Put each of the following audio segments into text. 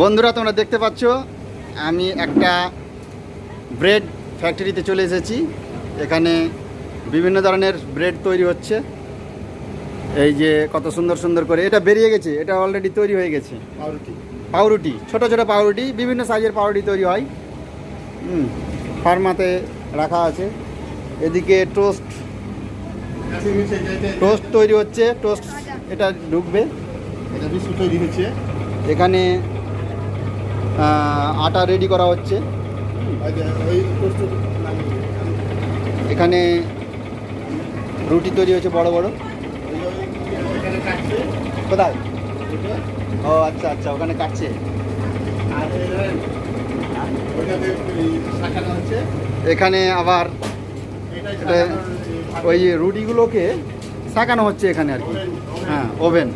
বন্ধুরা তোমরা দেখতে পাচ্ছ আমি একটা ব্রেড ফ্যাক্টরিতে চলে এসেছি। এখানে বিভিন্ন ধরনের ব্রেড তৈরি হচ্ছে। এই যে কত সুন্দর সুন্দর করে এটা বেরিয়ে গেছে এটা অলরেডি তৈরি হয়ে গেছে। পাউরুটি। পাউরুটি ছোট ছোট পাউরুটি বিভিন্ন সাইজের পাউরুটি তৈরি হয়। হুম ফার্মাতে রাখা আছে। এদিকে টোস্ট টোস্ট তৈরি হচ্ছে টোস্ট এটা ঢুকবে। এটা তৈরি হচ্ছে। এখানে আটা রেডি করা হচ্ছে। এখানে রুটি তৈরি হচ্ছে বড় বড়। কোথায়? ও আচ্ছা আচ্ছা ওখানে কাটছে। এখানে আবার ওই রুটিগুলোকে শাকানো হচ্ছে এখানে আর কি। হ্যাঁ ওভেন।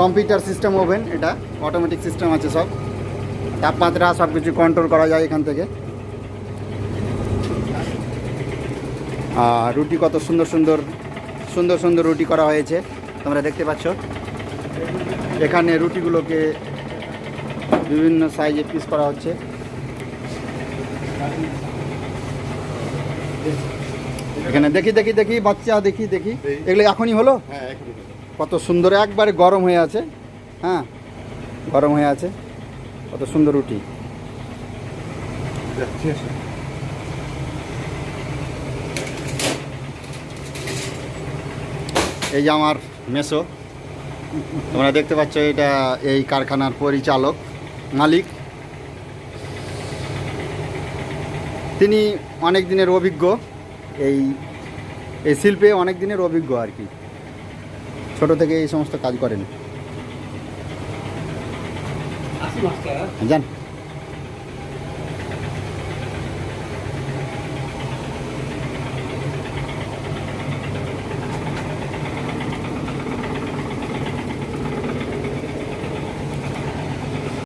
কম্পিউটার সিস্টেম ওভেন, এটা অটোমেটিক সিস্টেম আছে সব। তাপমাত্রা সব কিছু কন্ট্রোল করা যায় এখান থেকে। আর রুটি কত সুন্দর সুন্দর সুন্দর সুন্দর রুটি করা হয়েছে তোমরা দেখতে পাচ্ছ। এখানে রুটিগুলোকে বিভিন্ন সাইজে পিস করা হচ্ছে। এখানে দেখি দেখি দেখি বাচ্চা দেখি দেখি। এগুলো এখনই হলো? হ্যাঁ কত সুন্দর একবারে গরম হয়ে আছে। হ্যাঁ গরম হয়ে আছে। কত সুন্দর রুটি। এই যে আমার মেসো তোমরা দেখতে পাচ্ছ এটা এই কারখানার পরিচালক মালিক। তিনি অনেক দিনের অভিজ্ঞ এই এই শিল্পে অনেক দিনের অভিজ্ঞ আর কি। ছোট থেকে এই সমস্ত কাজ করেন। Andyan.